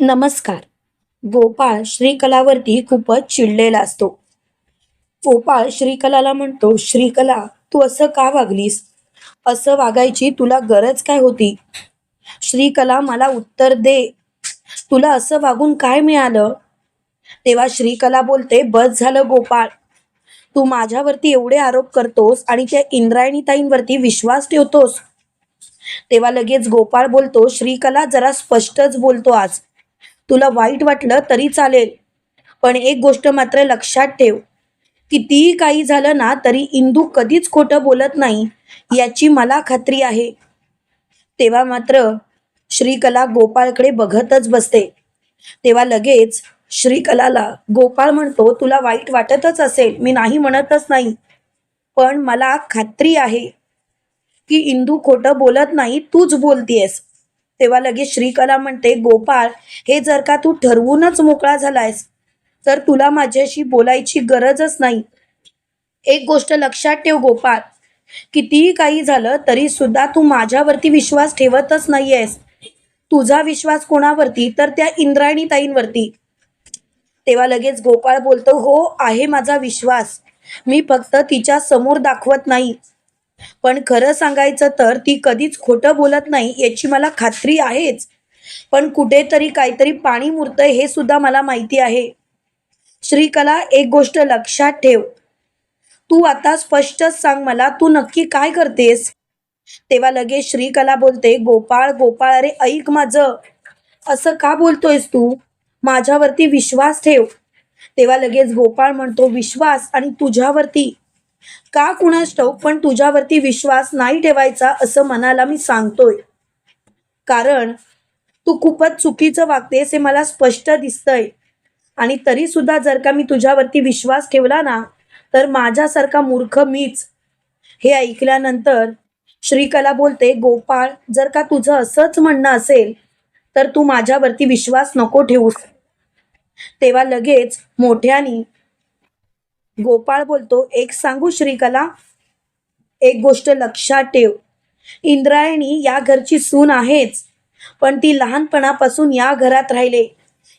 नमस्कार. गोपाळ श्रीकलावरती खूपच चिडलेला असतो. गोपाळ श्रीकलाला म्हणतो श्रीकला तू असं का वागलीस? असं वागायची तुला गरज काय होती? श्रीकला मला उत्तर दे. तुला असं वागून काय मिळालं? तेव्हा श्रीकला बोलते बस झालं गोपाळ. तू माझ्यावरती एवढे आरोप करतोस आणि त्या इंद्रायणीताईंवरती विश्वास ठेवतोस. तेव्हा लगेच गोपाळ बोलतो श्रीकला जरा स्पष्टच बोलतो आज. तुला वाईट वाटलं तरी चालेल. पण एक गोष्ट मात्र लक्षात ठेव. कितीही काही झालं ना तरी इंदू कधीच खोटं बोलत नाही याची मला खात्री आहे. तेव्हा मात्र श्रीकला गोपाळकडे बघतच बसते. तेव्हा लगेच श्रीकलाला गोपाळ म्हणतो तुला वाईट वाटतच असेल मी नाही म्हणतच नाही. पण मला खात्री आहे की इंदू खोटं बोलत नाही तूच बोलतीयस. तेव्हा लगेच श्रीकला म्हणते गोपाळ हे जर का तू ठरवूनच मोकळा झालायस तर तुला माझ्याशी बोलायची गरजच नाही. एक गोष्ट लक्षात ठेव गोपाळ कितीही काही झालं तरी सुद्धा तू माझ्यावरती विश्वास ठेवतच नाहीयेस. तुझा विश्वास कोणावरती? तर त्या इंद्रायणी ताईंवरती. तेव्हा लगेच गोपाळ बोलतो हो आहे माझा विश्वास. मी फक्त तिच्या समोर दाखवत नाही. पण खरं सांगायचं तर ती कधीच खोटं बोलत नाही याची मला खात्री आहेच. पण कुठेतरी काहीतरी पाणी मुरतंय हे सुद्धा मला माहिती आहे. श्रीकला एक गोष्ट लक्षात ठेव. तू आता स्पष्टच सांग मला तू नक्की काय करतेस? तेव्हा लगेच श्रीकला बोलते गोपाळ गोपाळ अरे ऐक माझं. असं का बोलतोयस तू? माझ्यावरती विश्वास ठेव. तेव्हा लगेच गोपाळ म्हणतो विश्वास आणि तुझ्यावरती. का कुणास ठाऊक पण तुझ्यावरती विश्वास नाही ठेवायचा असं मनाला मी सांगतोय. कारण तू खूपच चुकीचं वागतेस हे मला स्पष्ट दिसतंय. आणि तरी सुद्धा जर का मी तुझ्यावरती विश्वास ठेवला ना तर माझ्यासारखा मूर्ख मीच. हे ऐकल्यानंतर श्रीकला बोलते गोपाळ जर का तुझं असंच म्हणणं असेल तर तू माझ्यावरती विश्वास नको ठेवूस. तेव्हा लगेच मोठ्यानी गोपाळ बोलतो एक सांगू श्रीकला? एक गोष्ट लक्षात ठेव. इंद्रायणी या घरची सून आहेच पण ती लहानपणापासून या घरात राहिले.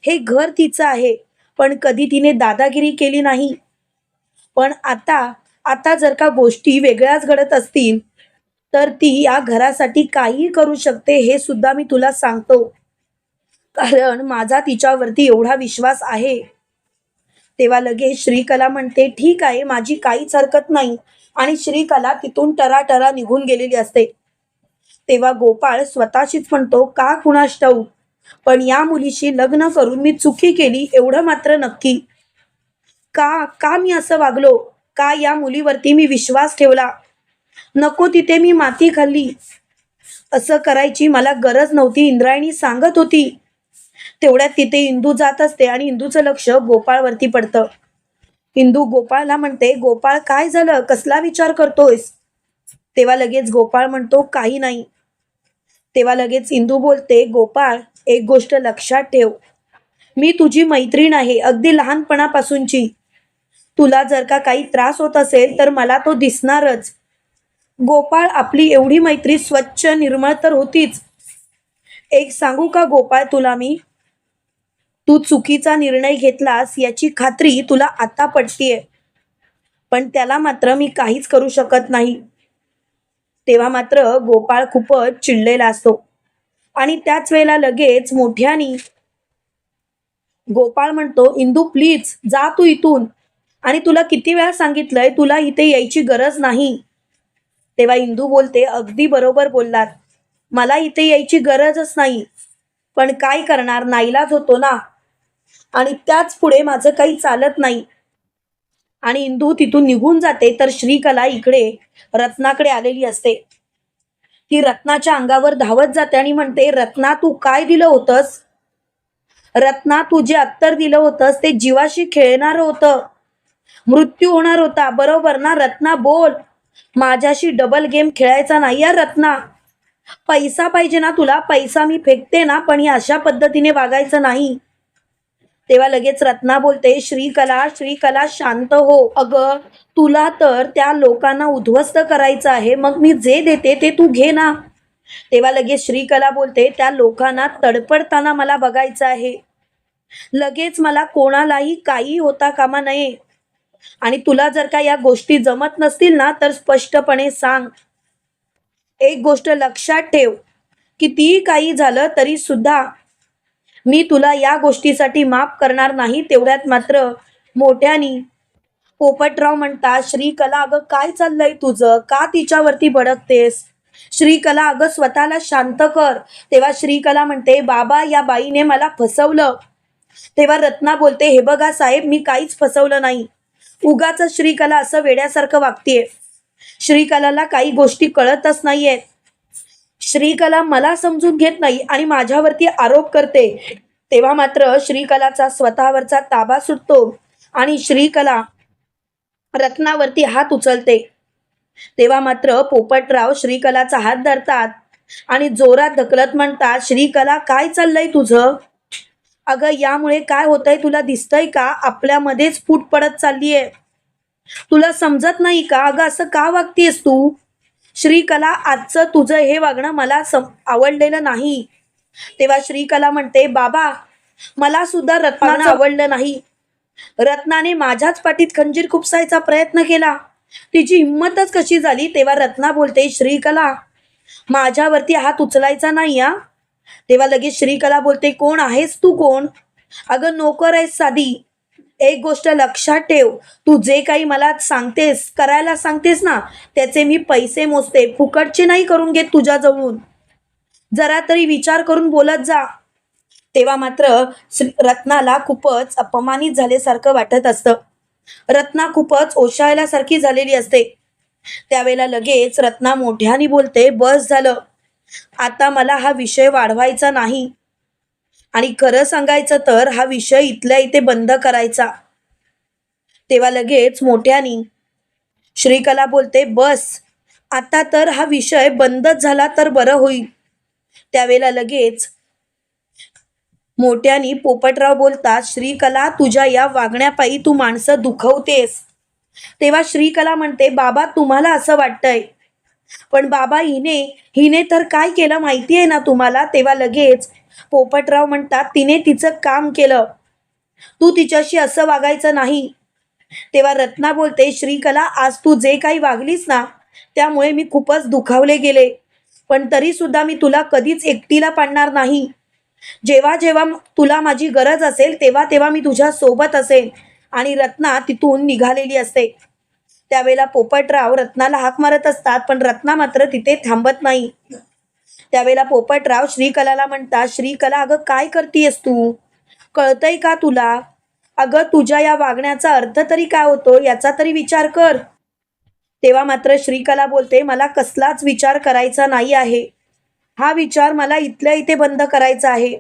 हे घर तिचं आहे पण कधी तिने दादागिरी केली नाही. पण आता आता जर का गोष्टी वेगळ्याच घडत असतील तर ती या घरासाठी काहीही करू शकते हे सुद्धा मी तुला सांगतो. कारण माझा तिच्यावरती एवढा विश्वास आहे. तेव्हा लगेच श्रीकला म्हणते ठीक आहे माझी काहीच हरकत नाही. आणि श्रीकला तिथून टराटरा निघून गेलेली असते. तेव्हा गोपाळ स्वतःशीच म्हणतो का कुणास ठाऊ पण या मुलीशी लग्न करून मी चुकी केली एवढं मात्र नक्की. का का मी असं वागलो? का या मुलीवरती मी विश्वास ठेवला? नको तिथे मी माती खाल्ली. असं करायची मला गरज नव्हती इंद्रायणी सांगत होती. तेवढ्यात तिथे इंदू जात असते आणि इंदूचं लक्ष गोपाळवरती पडतं. इंदू गोपाळला म्हणते गोपाळ काय झालं? कसला विचार करतोयस? तेव्हा लगेच गोपाळ म्हणतो काही नाही. तेव्हा लगेच इंदू बोलते गोपाळ एक गोष्ट लक्षात ठेव. मी तुझी मैत्रीण आहे अगदी लहानपणापासूनची. तुला जर का काही त्रास होत असेल तर मला तो दिसणारच. गोपाळ आपली एवढी मैत्री स्वच्छ निर्मळ तर होतीच. एक सांगू का गोपाळ तुला मी? तू चुकीचा निर्णय घेतलास याची खात्री तुला आता पटतीये. पण त्याला मात्र मी काहीच करू शकत नाही. तेव्हा मात्र गोपाळ खूपच चिडलेला असतो. आणि त्याच वेळेला लगेच मोठ्यानी गोपाळ म्हणतो इंदू प्लीज जा तू इथून. आणि तुला किती वेळा सांगितलंय तुला इथे यायची गरज नाही. तेव्हा इंदू बोलते अगदी बरोबर बोललात. मला इथे यायची गरजच नाही. पण काय करणार? नाईलाज होतो ना. आणि त्याच पुढे माझं काही चालत नाही. आणि इंदू तिथून निघून जाते तर श्रीकला इकडे रत्नाकडे आलेली असते. ती रत्नाच्या अंगावर धावत जाते आणि म्हणते रत्ना तू काय दिलं होतंस? रत्ना तू जे अत्तर दिलं होतंस ते जीवाशी खेळणार होतं. मृत्यू होणार होता. बरोबर ना रत्ना बोल. माझ्याशी डबल गेम खेळायचा नाही या रत्ना. पैसा पाहिजे ना तुला पैसा मी फेकते ना पण ही अशा पद्धतीने वागायचं नाही. तेव्हा लगेच रत्ना बोलते श्रीकला श्रीकला शांत हो. अगं तुला तर त्या लोकांना उद्ध्वस्त करायचं आहे. मग मी जे देते ते तू घे ना. तेव्हा लगेच श्रीकला बोलते त्या लोकांना तडपडताना मला बघायचं आहे. लगेच मला कोणालाही काही होता कामा नये. आणि तुला जर का या गोष्टी जमत नसतील ना तर स्पष्टपणे सांग. एक गोष्ट लक्षात ठेव कितीही काही झालं तरी सुद्धा मी तुला या गोष्टीसाठी माफ करणार नाही तेवढ्यात मात्र मोठ्यानी पोपटराव म्हणतात श्रीकला अगं काय चाललंय तुझं? का तिच्यावरती भडकतेस? श्रीकला अगं स्वतःला शांत कर. तेव्हा श्रीकला म्हणते बाबा या बाईने मला फसवलं. तेव्हा रत्ना बोलते हे बघा साहेब मी काहीच फसवलं नाही. उगाच श्रीकला असं वेड्यासारखं वागतेय. श्रीकलाला काही गोष्टी कळतच नाहीयेत. श्रीकला मला समजून घेत नाही आणि माझ्यावरती आरोप करते. तेव्हा मात्र श्रीकलाचा स्वतःवरचा ताबा सुटतो आणि श्रीकला रत्नावरती हात उचलते. तेव्हा मात्र पोपटराव श्रीकलाचा हात धरतात आणि जोरात ढकलत म्हणतात श्रीकला काय चाललंय तुझं? अगं यामुळे काय होतंय? तुला दिसतंय का? आपल्यामध्येच फूट पडत चाललीये. तुला समजत नाही का? अगं असं का वागतेस तू? श्रीकला आजचं तुझं हे वागणं मला सम आवडलेलं नाही. तेव्हा श्रीकला म्हणते बाबा मला सुद्धा रत्नानं आवडलं नाही. रत्नाने माझ्याच पाठीत खंजीर खुपसायचा प्रयत्न केला. तिची हिंमतच कशी झाली तेव्हा रत्ना बोलते श्रीकला माझ्यावरती हात उचलायचा नाही हा? तेव्हा लगेच श्रीकला बोलते कोण आहेस तू कोण? अगं नोकर आहेस साधी. एक गोष्ट लक्षात ठेव. तू जे काही मला सांगतेस करायला सांगतेस ना त्याचे मी पैसे मोजते. फुकटचे नाही करून घेत तुझ्याजवळून. जरा तरी विचार करून बोलत जा. तेव्हा मात्र रत्नाला खूपच अपमानित झाल्यासारखं वाटत असतं. रत्ना खूपच ओशाळल्यासारखी झालेली असते. त्यावेळेला लगेच रत्ना मोठ्याने बोलते बस झालं. आता मला हा विषय वाढवायचा नाही. आणि खरं सांगायचं तर हा विषय इथल्या इथे बंद करायचा. तेव्हा लगेच मोठ्यानी श्रीकला बोलते बस आता तर हा विषय बंदच झाला तर बरं होईल. त्यावेळेला लगेच मोठ्यानी पोपटराव बोलतात श्रीकला तुझ्या या वागण्यापायी तू माणसं दुखवतेस. तेव्हा श्रीकला म्हणते बाबा तुम्हाला असं वाटतंय. पण बाबा हिने हिने तर काय केलं माहिती आहे ना तुम्हाला? तेव्हा लगेच पोपटराव म्हणतात तिने तिचं काम केलं. तू तिच्याशी असं वागायचं नाही. तेव्हा रत्ना बोलते श्रीकला आज तू जे काही वागलीस ना त्यामुळे मी खूपच दुखावले गेले. पण तरी सुद्धा मी तुला कधीच एकटीला पाडणार नाही. जेव्हा जेव्हा तुला माझी गरज असेल तेव्हा तेव्हा मी तुझ्या सोबत असेल आणि रत्ना तिथून निघालेली असते. त्यावेळेला पोपटराव रत्नाला हाक मारत असतात पण रत्ना मात्र तिथे थांबत नाही. त्यावेळेला पोपटराव श्रीकलाला म्हणतात श्रीकला अगं काय करतीयस तू? कळतंय का तुला? अगं तुझ्या या वागण्याचा अर्थ तरी काय होतो? याचा तरी विचार कर. तेव्हा मात्र श्रीकला बोलते मला कसलाच विचार करायचा नाही आहे. हा विचार मला इथल्या इथे बंद करायचा आहे.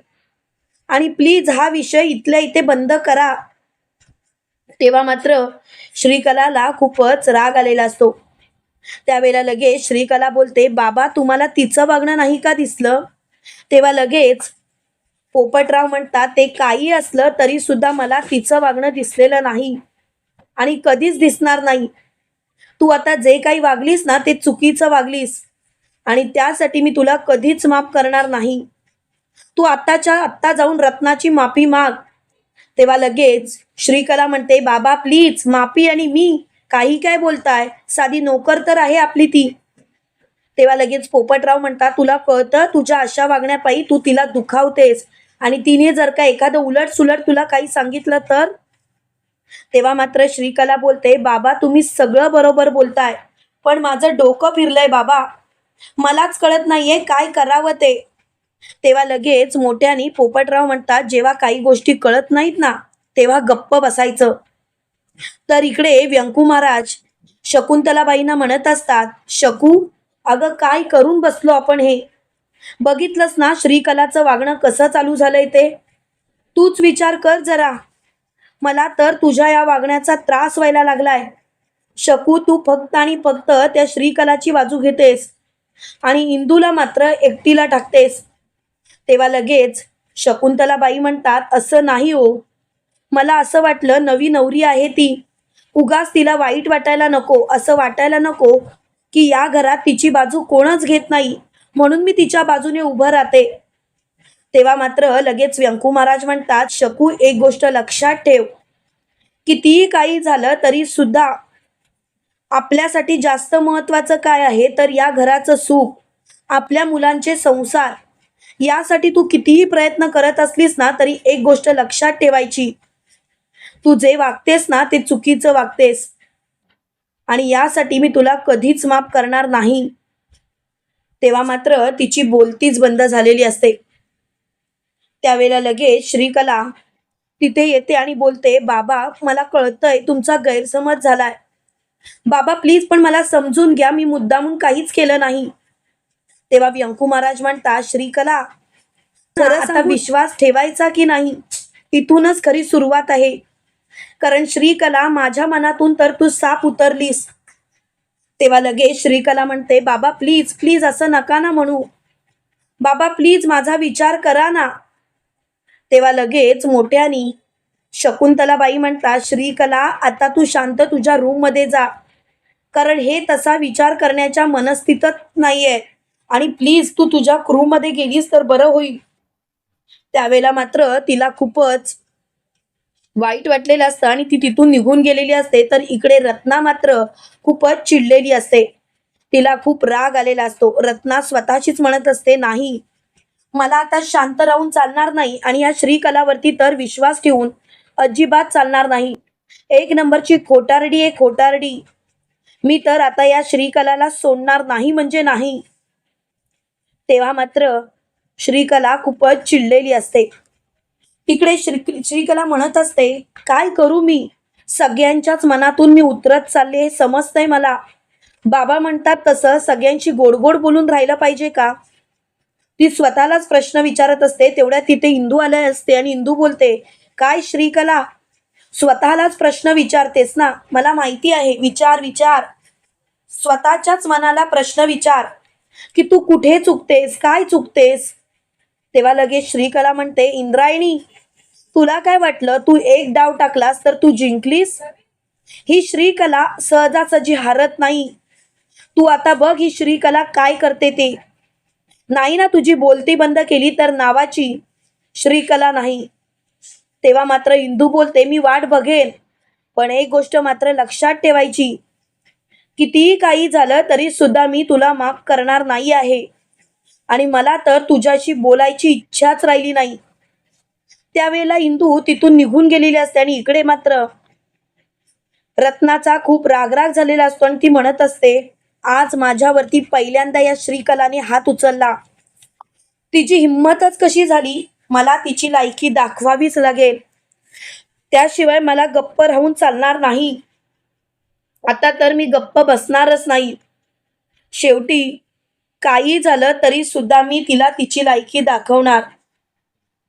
आणि प्लीज हा विषय इथल्या इथे बंद करा. तेव्हा मात्र श्रीकलाला खूपच राग आलेला असतो. त्यावेळेला लगेच श्रीकला बोलते बाबा तुम्हाला तिचं वागणं नाही का दिसलं? तेव्हा लगेच पोपटराव म्हणतात ते काही असलं तरी सुद्धा मला तिचं वागणं दिसलेलं नाही आणि कधीच दिसणार नाही. तू आता जे काही वागलीस ना ते चुकीचं वागलीस आणि त्यासाठी मी तुला कधीच माफ करणार नाही. तू आत्ताच्या आत्ता जाऊन रत्नाची माफी माग. तेव्हा लगेच श्रीकला म्हणते बाबा प्लीज माफी आणि मी काही काय बोलताय? साधी नोकर तर आहे आपली ती. तेव्हा लगेच पोपटराव म्हणतात तुला कळतं तुझ्या अशा वागण्यापायी तू तिला दुखावतेस. आणि तिने जर का एखादं उलट सुलट तुला काही सांगितलं तर? तेव्हा मात्र श्रीकला बोलते बाबा तुम्ही सगळं बरोबर बोलताय पण माझं डोकं फिरलंय बाबा. मलाच कळत नाहीये काय करावं ते. तेव्हा लगेच मोठ्याने पोपटराव म्हणतात जेव्हा काही गोष्टी कळत नाहीत ना तेव्हा गप्प बसायचं. तर इकडे व्यंकू महाराज शकुंतलाबाईंना म्हणत असतात शकू अगं काय करून बसलो आपण हे? बघितलंस ना श्रीकलाचं वागणं कसं चालू झालंय ते? तूच विचार कर जरा. मला तर तुझ्या या वागण्याचा त्रास व्हायला लागलाय. शकू तू फक्त आणि फक्त त्या श्रीकलाची बाजू घेतेस आणि इंदूला मात्र एकटीला टाकतेस. तेव्हा लगेच शकुंतलाबाई म्हणतात असं नाही हो. मला असं वाटलं नवी नवरी आहे ती. उगाच तिला वाईट वाटायला नको असं वाटायला नको की या घरात तिची बाजू कोणच घेत नाही. म्हणून मी तिच्या बाजूने उभं राहते. तेव्हा मात्र लगेच व्यंकू महाराज म्हणतात शकू एक गोष्ट लक्षात ठेव. कितीही काही झालं तरी सुद्धा आपल्यासाठी जास्त महत्वाचं काय आहे तर या घराचं सुख आपल्या मुलांचे संसार. यासाठी तू कितीही प्रयत्न करत असलीस ना तरी एक गोष्ट लक्षात ठेवायची. तू जे वागतेस ना ते चुकीचं वागतेस. आणि यासाठी मी तुला कधीच माफ करणार नाही. तेव्हा मात्र तिची बोलतीच बंद झालेली असते. त्यावेळेला लगेच श्रीकला तिथे येते आणि बोलते बाबा मला कळतंय तुमचा गैरसमज झालाय. बाबा प्लीज पण मला समजून घ्या मी मुद्दामून काहीच केलं नाही. तेव्हा व्यंकू महाराज म्हणतात श्रीकला विश्वास ठेवायचा की नाही? इथूनच खरी सुरुवात आहे. कारण श्रीकला माझ्या मनातून तर तू साप उतरलीस. तेव्हा लगेच श्रीकला म्हणते बाबा प्लीज प्लीज असं नका ना म्हणू. बाबा प्लीज माझा विचार करा ना. तेव्हा लगेच मोठ्यानी शकुंतलाबाई म्हणतात श्रीकला आता तू शांत तुझ्या रूममध्ये जा. कारण हे तसा विचार करण्याच्या मनस्थितच नाहीये. आणि प्लीज तू तुझ्या रूममध्ये गेलीस तर बरं होईल. त्यावेळेला मात्र तिला खूपच वाईट वाटलेलं असतं आणि ती तिथून निघून गेलेली असते तर इकडे रत्ना मात्र खूपच चिडलेली असते. तिला खूप राग आलेला असतो. रत्ना स्वतःशीच म्हणत असते नाही मला आता शांत राहून चालणार नाही आणि या श्रीकलावरती तर विश्वास ठेवून अजिबात चालणार नाही. एक नंबरची खोटारडी आहे खोटारडी. मी तर आता या श्रीकलाला सोडणार नाही म्हणजे नाही. तेव्हा मात्र श्रीकला खूपच चिडलेली असते. तिकडे श्री श्रीकला म्हणत असते काय करू मी? सगळ्यांच्याच मनातून मी उतरत चालले हे समजतंय मला. बाबा म्हणतात तसं सगळ्यांशी गोडगोड बोलून राहिलं पाहिजे का? ती स्वतःलाच प्रश्न विचारत असते तेवढ्या तिथे इंदू आले असते आणि इंदू बोलते काय श्रीकला? स्वतःलाच प्रश्न विचारतेस ना? मला माहिती आहे विचार विचार. स्वतःच्याच मनाला प्रश्न विचार. की तू कुठे चुकतेस? काय चुकतेस? तेव्हा लगेच श्रीकला म्हणते इंद्रायणी तुला काय वाटलं? तू एक डाव टाकलास तर तू जिंकलीस? ही श्रीकला सहजासहजी हारत नाही. तू आता बघ ही श्रीकला काय करते ते. नाही ना तुझी बोलती बंद केली तर नावाची. श्रीकला नाही. तेव्हा मात्र इंदू बोलते मी वाट बघेन. पण एक गोष्ट मात्र लक्षात ठेवायची. कितीही काही झालं तरी सुद्धा मी तुला माफ करणार नाही आहे. आणि मला तर तुझ्याशी बोलायची इच्छाच राहिली नाही. त्यावेळेला इंदू तिथून निघून गेलेली असते आणि इकडे मात्र रत्नाचा खूप रागराग झालेला असतो आणि ती म्हणत असते आज माझ्यावरती पहिल्यांदा या श्रीकलाने हात उचलला. तिची हिंमतच कशी झाली? मला तिची लायकी दाखवावीच लागेल. त्याशिवाय मला गप्प राहून चालणार नाही. आता तर मी गप्प बसणारच नाही. शेवटी काही झालं तरी सुद्धा मी तिला तिची लायकी दाखवणार.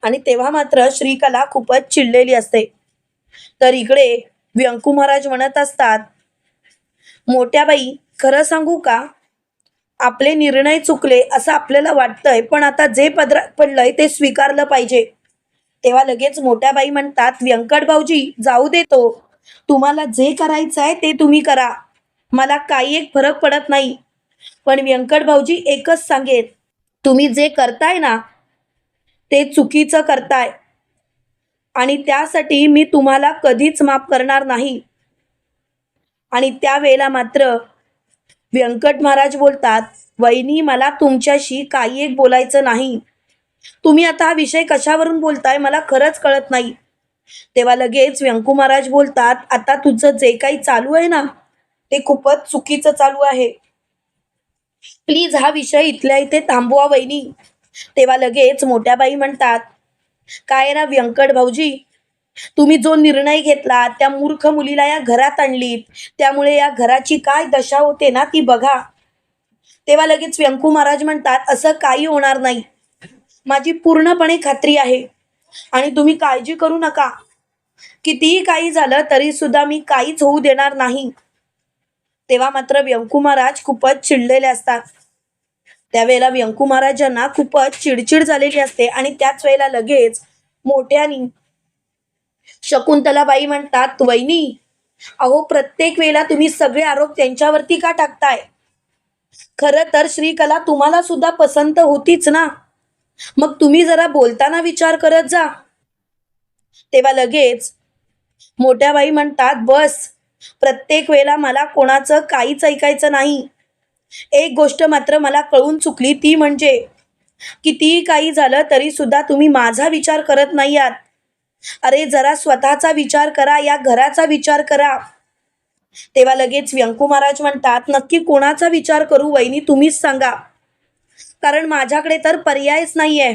आणि तेव्हा मात्र श्रीकला खूपच चिडलेली असते. तर इकडे व्यंकू महाराज म्हणत असतात मोठ्या बाई खरं सांगू का? आपले निर्णय चुकले असं आपल्याला वाटतंय पण आता जे पदरात पडलंय ते स्वीकारलं पाहिजे. तेव्हा लगेच मोठ्या बाई म्हणतात व्यंकट भाऊजी जाऊ देतो तुम्हाला जे करायचं आहे ते तुम्ही करा. मला काही एक फरक पडत नाही. पण व्यंकट भाऊजी एकच सांगेल तुम्ही जे करताय ना ते चुकीचं करताय. आणि त्यासाठी मी तुम्हाला कधीच माफ करणार नाही. आणि त्यावेळेला मात्र व्यंकट महाराज बोलतात वहिनी मला तुमच्याशी काही एक बोलायचं नाही. तुम्ही आता हा विषय कशावरून बोलताय मला खरंच कळत नाही. तेव्हा लगेच व्यंकू महाराज बोलतात आता तुझं जे काही चालू आहे ना ते खूपच चुकीचं चालू आहे. प्लीज हा विषय इथल्या इथे थांबवा वहिनी. तेव्हा लगेच मोठ्या बाई म्हणतात काय ना व्यंकट भाऊजी? तुम्ही जो निर्णय घेतला त्या मूर्ख मुलीला या घरात आणलीत. त्यामुळे या घराची काय दशा होते ना ती बघा. तेव्हा लगेच व्यंकू महाराज म्हणतात असं काही होणार नाही. माझी पूर्णपणे खात्री आहे. आणि तुम्ही काळजी करू नका. कितीही काही झालं तरी सुद्धा मी काहीच होऊ देणार नाही. तेव्हा मात्र व्यंकू महाराज खूपच चिडलेले असतात. त्यावेळेला व्यंकू महाराजांना खूपच चिडचिड झालेली असते आणि त्याच वेळेला लगेच मोठ्यानी शकुंतलाबाई म्हणतात वहिनी अहो प्रत्येक वेळेला तुम्ही सगळे आरोप त्यांच्यावरती का टाकताय? खरं तर श्रीकला तुम्हाला सुद्धा पसंत होतीच ना? मग तुम्ही जरा बोलताना विचार करत जा. तेव्हा लगेच मोठ्या बाई म्हणतात बस प्रत्येक वेळेला मला कोणाचं काहीच ऐकायचं नाही. एक गोष्ट मात्र मला कळून चुकली ती म्हणजे कितीही काही झालं तरी सुद्धा तुम्ही माझा विचार करत नाही आहात. अरे जरा स्वतःचा विचार करा या घराचा विचार करा. तेव्हा लगेच व्यंकू महाराज म्हणतात नक्की कोणाचा विचार करू वहिनी तुम्हीच सांगा. कारण माझ्याकडे तर पर्यायच नाहीये.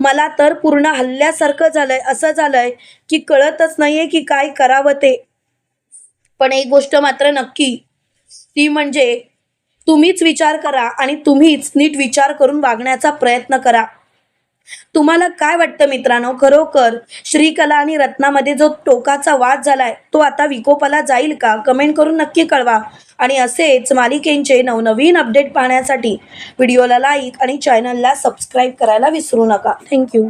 मला तर पूर्ण हल्ल्यासारखं झालंय असं झालंय की कळतच नाहीये की काय करावं ते. पण एक गोष्ट मात्र नक्की ती म्हणजे तुम्हीच विचार करा आणि तुम्हीच नीट विचार करून वागण्याचा प्रयत्न करा. तुम्हाला काय वाटतं मित्रांनो? खरोखर श्रीकला आणि रत्नामध्ये जो टोकाचा वाद झालाय तो आता विकोपाला जाईल का? कमेंट करून नक्की कळवा. आणि असेच मालिकेंचे नवनवीन अपडेट पाहण्यासाठी व्हिडिओला लाईक आणि चॅनलला सबस्क्राईब करायला विसरू नका. थँक्यू